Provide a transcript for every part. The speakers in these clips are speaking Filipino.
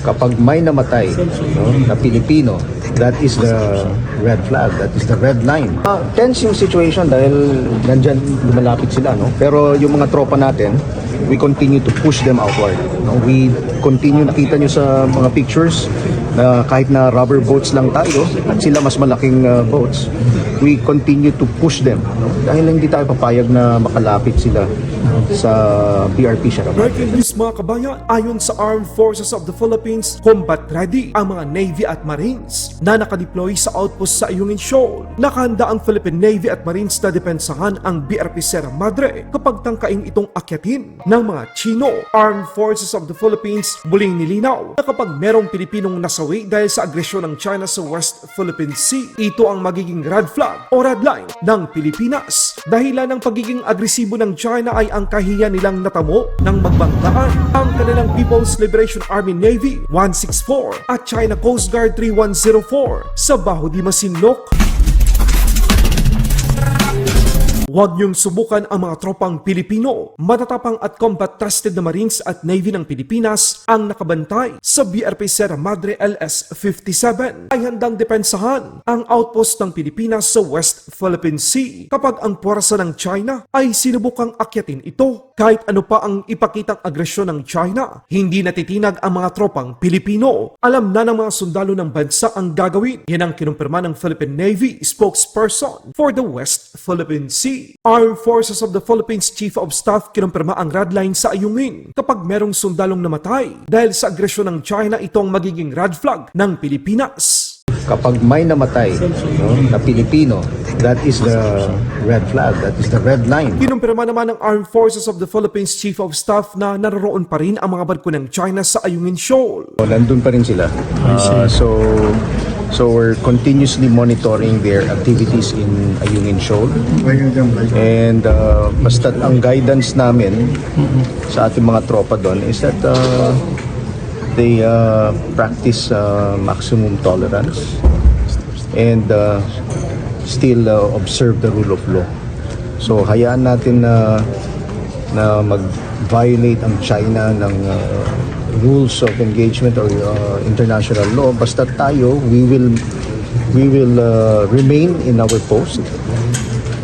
kapag may namatay no, na Pilipino, that is the red flag, that is the red line. Uh, tense yung situation dahil nandyan lumalapit sila, no? Pero yung mga tropa natin, we continue to push them outward. No? We continue, nakita nyo sa mga pictures, na kahit na rubber boats lang tayo, at sila mas malaking uh, boats, we continue to push them. No? Dahil hindi tayo papayag na makalapit sila sa BRP Sierra Madre. Breaking news mga kabayan, ayon sa Armed Forces of the Philippines, combat ready ang mga Navy at Marines na nakadeploy sa outpost sa Ayungin Shoal. Nakahanda ang Philippine Navy at Marines na depensahan ang BRP Sierra Madre kapag tangkain itong akyatin ng mga Chino. Armed Forces of the Philippines muling nilinaw na kapag merong Pilipinong nasawi dahil sa agresyon ng China sa West Philippine Sea, ito ang magiging red flag o red line ng Pilipinas. Dahilan ng pagiging agresibo ng China ay ang kahiya nilang natamo ng magbanggaan ang kanilang People's Liberation Army Navy 164 at China Coast Guard 3104 sa Baho di Masinloc, Huwag niyong subukan ang mga tropang Pilipino. Matatapang at combat trusted na Marines at Navy ng Pilipinas ang nakabantay sa BRP Sierra Madre LS-57 ay handang depensahan ang outpost ng Pilipinas sa West Philippine Sea kapag ang puwersa ng China ay sinubukang akyatin ito. Kahit ano pa ang ipakitang agresyon ng China, hindi natitinag ang mga tropang Pilipino. Alam na ng mga sundalo ng bansa ang gagawin. Yan ang kinumpirma ng Philippine Navy spokesperson for the West Philippine Sea. Armed Forces of the Philippines Chief of Staff kinumpirma ang red line sa Ayungin kapag merong sundalong namatay dahil sa agresyon ng China itong magiging red flag ng Pilipinas. Kapag may namatay no, na Pilipino, that is the red flag, that is the red line. Kinumpirma naman ng Armed Forces of the Philippines Chief of Staff na naroroon pa rin ang mga barko ng China sa Ayungin Shoal. So, nandun pa rin sila. Uh, so, so we're continuously monitoring their activities in Ayungin Shoal. And uh, basta ang guidance namin sa ating mga tropa doon is that uh, they uh, practice uh, maximum tolerance and uh, still uh, observe the rule of law. So hayaan natin na na mag-violate ang China ng uh, rules of engagement or uh, international law basta tayo we will we will uh, remain in our post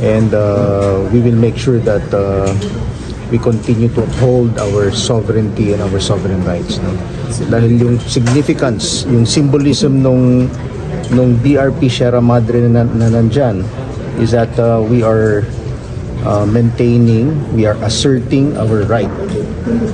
and uh, we will make sure that uh, we continue to uphold our sovereignty and our sovereign rights no? Dahil yung significance yung symbolism nung nung BRP Sierra Madre na, na nandyan is that uh, we are uh, maintaining, we are asserting our right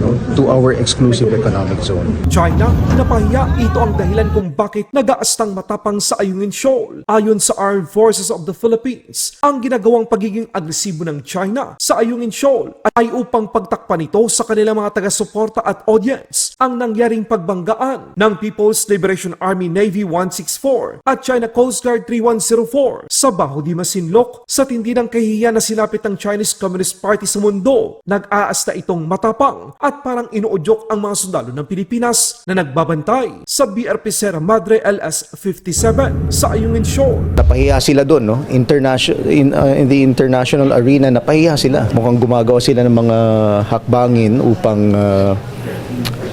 no, to our exclusive economic zone. China, napahiya ito ang dahilan kung bakit nagaastang matapang sa Ayungin Shoal. Ayon sa Armed Forces of the Philippines, ang ginagawang pagiging agresibo ng China sa Ayungin Shoal ay upang pagtakpan ito sa kanilang mga taga-suporta at audience ang nangyaring pagbanggaan ng People's Liberation Army Navy 164 at China Coast Guard 3104 sa Baho di Masinloc sa tindi ng kahihiyan na sinapit ng Chinese Communist Party sa mundo. Nag-aasta itong matapang at parang inuudyok ang mga sundalo ng Pilipinas na nagbabantay sa BRP Sierra Madre LS-57 sa Ayungin Shoal. Napahiya sila doon, no? International in, uh, in the international arena napahiya sila. Mukhang gumagawa sila ng mga hakbangin upang uh,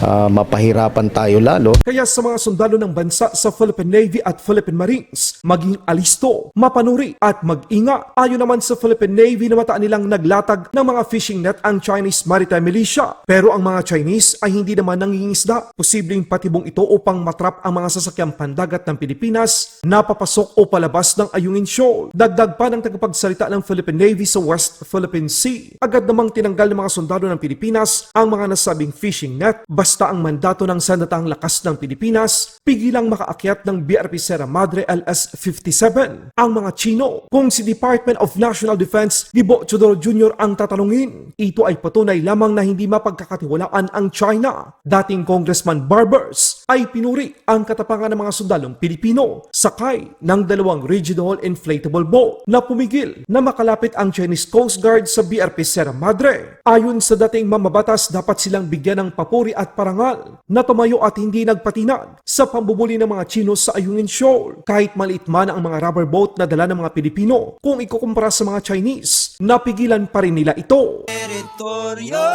uh, mapahirapan tayo lalo. Kaya sa mga sundalo ng bansa sa Philippine Navy at Philippine Marines, maging alisto, mapanuri at mag-inga. Ayon naman sa Philippine Navy na mataan nilang naglatag ng mga fishing net ang Chinese Maritime Militia. Pero ang mga Chinese ay hindi naman nangingisda. Posibleng patibong ito upang matrap ang mga sasakyang pandagat ng Pilipinas na papasok o palabas ng Ayungin Shoal. Dagdag pa ng tagapagsalita ng Philippine Navy sa West Philippine Sea. Agad namang tinanggal ng mga sundalo ng Pilipinas ang mga nasabing fishing net basta ang mandato ng Sandatang Lakas ng Pilipinas pigilang makaakyat ng BRP Sierra Madre LS-57 ang mga Chino. Kung si Department of National Defense Gibo Chodoro Jr. ang tatanungin, ito ay patunay lamang na hindi mapagkakatiwalaan ang China. Dating Congressman Barbers ay pinuri ang katapangan ng mga sundalong Pilipino sakay ng dalawang regional inflatable boat na pumigil na makalapit ang Chinese Coast Guard sa BRP Sierra Madre. Ayon sa dating mamabatas, dapat silang bigyan ng papuri at parangal na tumayo at hindi nagpatinag sa pambubuli ng mga Chino sa Ayungin Shoal. Kahit maliit man ang mga rubber boat na dala ng mga Pilipino, kung ikukumpara sa mga Chinese, napigilan pa rin nila ito. teritoryo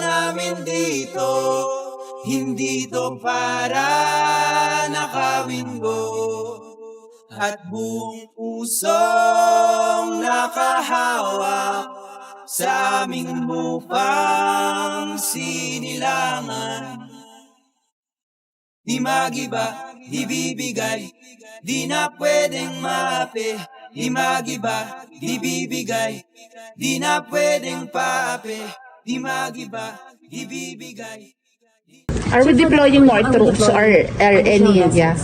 namin dito Hindi to para nakawin ko At buong pusong nakahawak Sa aming lupang sinilangan. Di magiba, di bibigay Di na pwedeng maapi. Di magiba, di bibigay Di na pwedeng paapi. Di magiba, di bibigay Are we deploying more troops or, or any, yeah?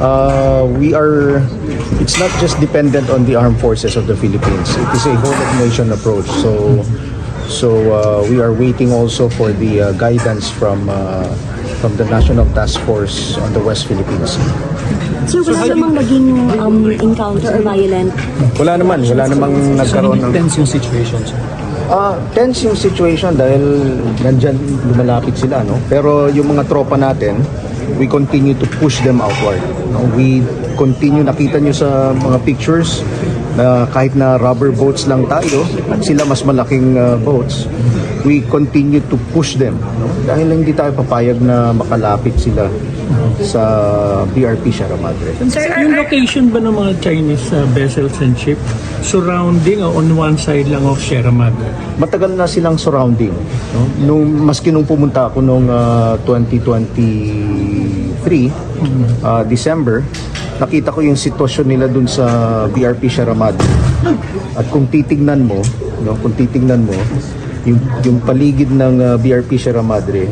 Uh, we are, it's not just dependent on the armed forces of the Philippines. It is a whole of nation approach. So, so uh, we are waiting also for the uh, guidance from uh, from the National Task Force on the West Philippines. Sir, wala namang naging um, encounter or violent Wala naman, wala namang nagkaroon ng... tense yung situation, sir. Ah, tense yung situation dahil nandyan lumalapit sila, no? Pero yung mga tropa natin, we continue to push them outward. No? We continue, nakita nyo sa mga pictures na kahit na rubber boats lang tayo at sila mas malaking ah, boats, we continue to push them. No? Dahil hindi tayo papayag na makalapit sila sa BRP Sierra Madre. Sir, Yung location ba ng mga Chinese uh, vessels and ship surrounding or on one side lang of Sierra Madre? matagal na silang surrounding. No? Nung, maski nung pumunta ako nung ah, 2023, ah, December, nakita ko yung sitwasyon nila dun sa BRP Sierra Madre. At kung titignan mo, no, kung titignan mo, yung, yung paligid ng ah, BRP Sierra Madre,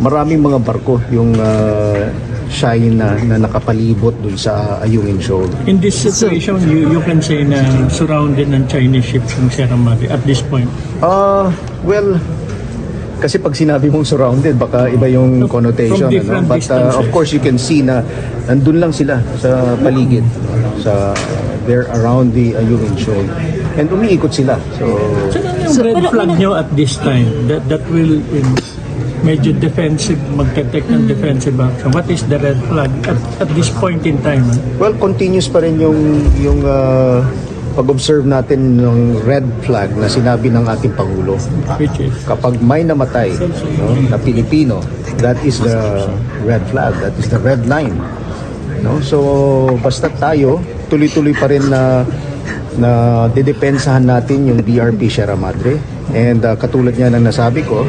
maraming mga barko yung uh, Shine na, na nakapalibot dun sa Ayungin Shoal. In this situation, you, you can say na surrounded ng Chinese ships ng Sierra Madre at this point. Ah, well, kasi pag sinabi mong surrounded, baka iba yung connotation. Ano? But uh, of course, you can see na nandun lang sila sa paligid. Sa, they're around the Ayungin Shoal. And umiikot sila. So, So, yung red flag nyo at this time that that will in, medyo defensive, magte-take ng defensive action? What is the red flag at, at this point in time? ah? well, continuous pa rin yung, yung uh, pag-observe natin ng red flag na sinabi ng ating Pangulo. Which is? kapag may namatay no, na Pilipino, that is the red flag, that is the red line. No? So, basta tayo, tuloy-tuloy pa rin na na didepensahan natin yung BRP Sierra Madre. And uh, katulad nga ng nasabi ko,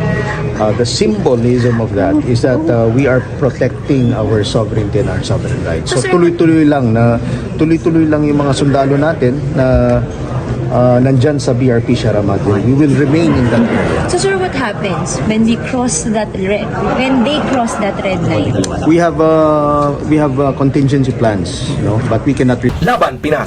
uh, the symbolism of that is that uh, we are protecting our sovereignty and our sovereign rights. So tuloy-tuloy lang na tuloy-tuloy lang yung mga sundalo natin na uh, nandyan sa BRP Sierra Madre. We will remain in that area. So sir, what happens when they cross that red when they cross that red line? We have uh, we have uh, contingency plans, no? But we cannot Laban Pinas